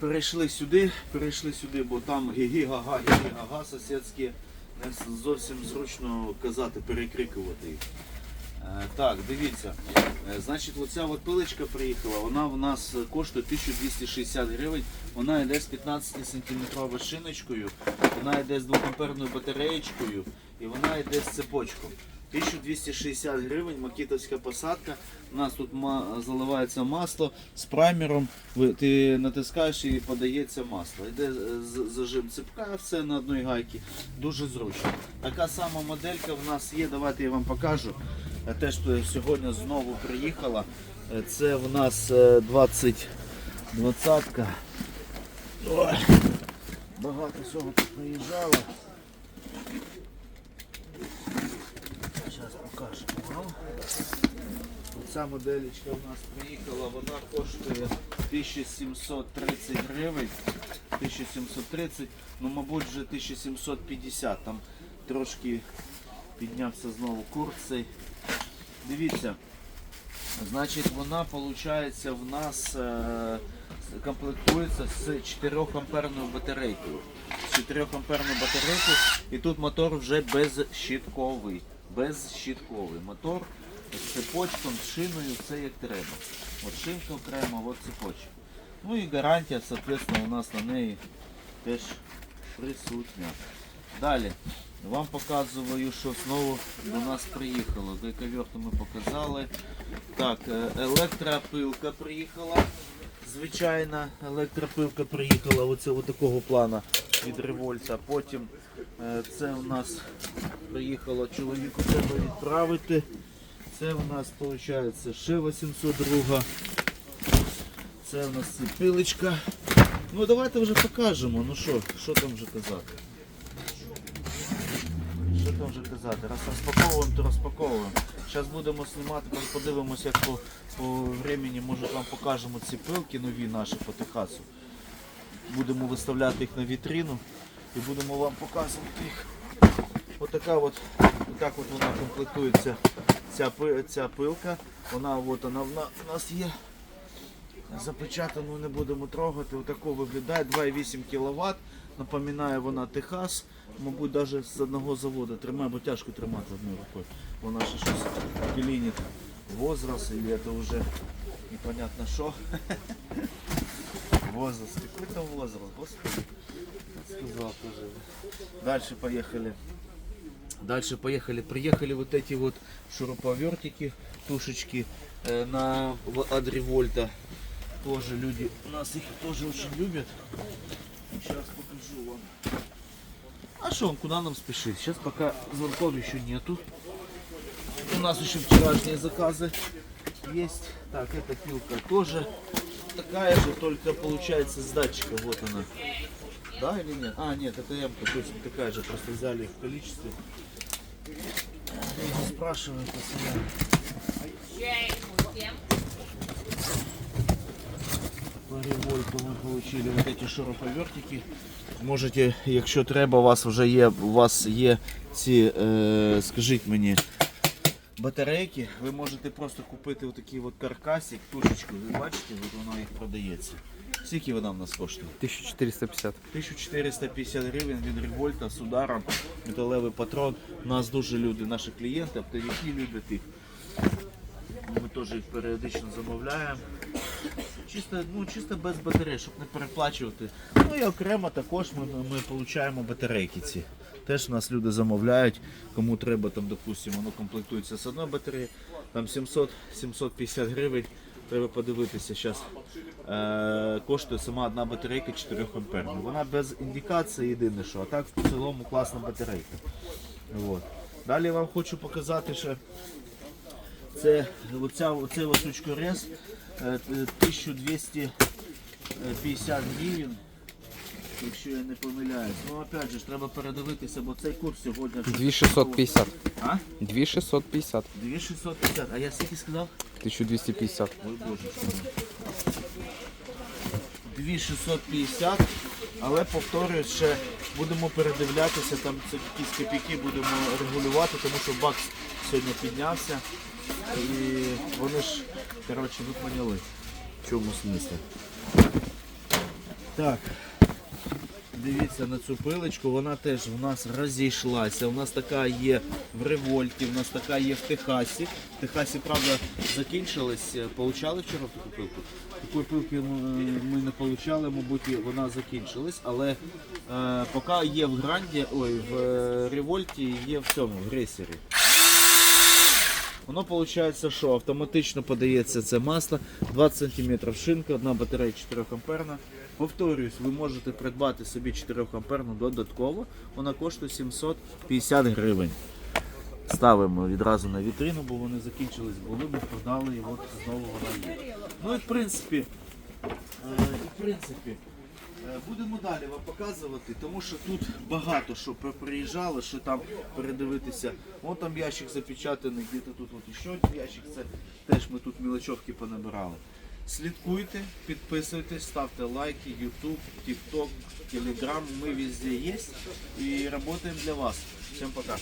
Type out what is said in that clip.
перейшли сюди, перейшли сюди, бо там гі-гі-га-га, гі-гі-га-га сусідські. Не зовсім зручно казати, перекрикувати їх. Е, Так, дивіться. Е, Значить, оця от пилочка приїхала, вона в нас коштує 1260 гривень. Вона йде з 15 сантиметровою шиночкою, вона йде з 2 амперною батареєчкою і вона йде з цепочком. 1260 гривень, макітовська посадка. У нас тут заливається масло з праймером. Ти натискаєш і подається масло. Йде зажим цепка, все на одній гайці. Дуже зручно. Така сама моделька в нас є. Давайте я вам покажу. Е, Теж е, сьогодні знову приїхала. Е, Це в нас е, 20 двадцятка. Ой, багато всього тут приїжджало. Покажемо вам. Ця моделечка у нас приїхала, вона коштує 1730 гривень. 1730, ну мабуть вже 1750. Там трошки піднявся знову курс цей. Дивіться, значить вона виходить в нас е, комплектується з 4 амперною батарейкою. З 4 амперною батарейкою і тут мотор вже безщітковий. Безщітковий мотор з цепочком, з шиною, все як треба. От шинка окремо, от цепочка. Ну і гарантія, соответственно, у нас на неї теж присутня. Далі. Вам показую, що знову до нас приїхало. Гайковерту ми показали. Так, е, електропилка приїхала. Звичайна електропилка приїхала оце такого плана від револьта. Потім е, це у нас приїхало чоловіку треба відправити. Це у нас виходить ще 802. Це у нас пилочка. Ну давайте вже покажемо. Ну що, що там вже казати. Що там вже казати? Раз розпаковуємо, то розпаковуємо. Зараз будемо знімати, подивимося, як по, по времени, може вам покажемо ці пилки нові наші по Техасу. Будемо виставляти їх на вітрину і будемо вам показувати їх. Отака от, так от вона комплектується ця, ця пилка. Вона, от, вона в нас є. Запечатану не будемо трогати. Отако виглядає 2,8 кВт. Напоминає вона Техас. Мабуть, навіть з одного заводу тримає, бо тяжко тримати одною рукою. Вона ще щось пілінить возраст, или це вже непонятно що. Возраст. Какой то возраст, господи. Сказал тоже. Дальше поехали. Дальше поехали. Приехали вот эти вот шуруповертики, тушечки э, на в- от револьта. Тоже люди, у нас их тоже очень любят. Сейчас покажу вам. А что, куда нам спешить? Сейчас пока звонков еще нету. У нас еще вчерашние заказы есть. Так, эта пилка тоже такая же, только получается с датчика. Вот она. Да или нет? А, нет, это М, точно такая же, просто взяли в количестве. Спрашиваю постоянно. По револьту ми получили вот эти шуруповертики. Можете, якщо треба, у вас вже є, у вас є ці, е, скажіть батарейки, ви можете просто купити отакий от каркасик, тушечку, ви бачите, от воно їх продається. Скільки вона в нас коштує? 1450. 1450 гривень від револьта з ударом, металевий патрон. У нас дуже люди, наші клієнти, оптовики люблять їх. Ми теж їх періодично замовляємо. Чисто, ну, чисто без батарей, щоб не переплачувати. Ну і окремо також ми, ми отримуємо батарейки ці. Теж у нас люди замовляють, кому треба, там, допустимо, воно комплектується з одної батареї, там 700-750 гривень. Треба подивитися зараз. Е, коштує сама одна батарейка 4 амперна. Вона без індикації єдине, що а так в цілому класна батарейка. От. Далі вам хочу показати, що це оця, оцей ось е, 1250 гривень. Якщо я не помиляюсь. Ну опять же треба передивитися, бо цей курс сьогодні. 2650. А? 2650. 2650. А я скільки сказав? 1250. Ой боже. що 2650, але повторюю, ще будемо передивлятися, там це якісь копійки будемо регулювати, тому що бакс сьогодні піднявся. І вони ж, коротше, ви поняли, в чому смислі. Так. Дивіться на цю пилочку, вона теж в нас розійшлася. У нас така є в револьті, у нас така є в Техасі. В Техасі, правда, закінчилась. Получали вчора таку пилку? Такої пилки ми не получали, мабуть, вона закінчилась, але е, поки є в гранді, ой, в е, револьті, є в цьому, в грейсері. Воно виходить, що автоматично подається це масло, 20 см шинка, одна батарея 4 амперна. Повторюсь, ви можете придбати собі 4 амперну додатково, вона коштує 750 гривень. Ставимо відразу на вітрину, бо вони закінчились, були, ми продали і от знову вона є. Ну і в принципі, е, і в принципі, Будемо далі вам показувати, тому що тут багато що приїжджало, що там передивитися. Вон там ящик запечатаний, где-то тут от ще один ящик, це теж ми тут мілочовки понабирали. Слідкуйте, підписуйтесь, ставте лайки, YouTube, TikTok, Telegram, ми везде є і працюємо для вас. Всім пока.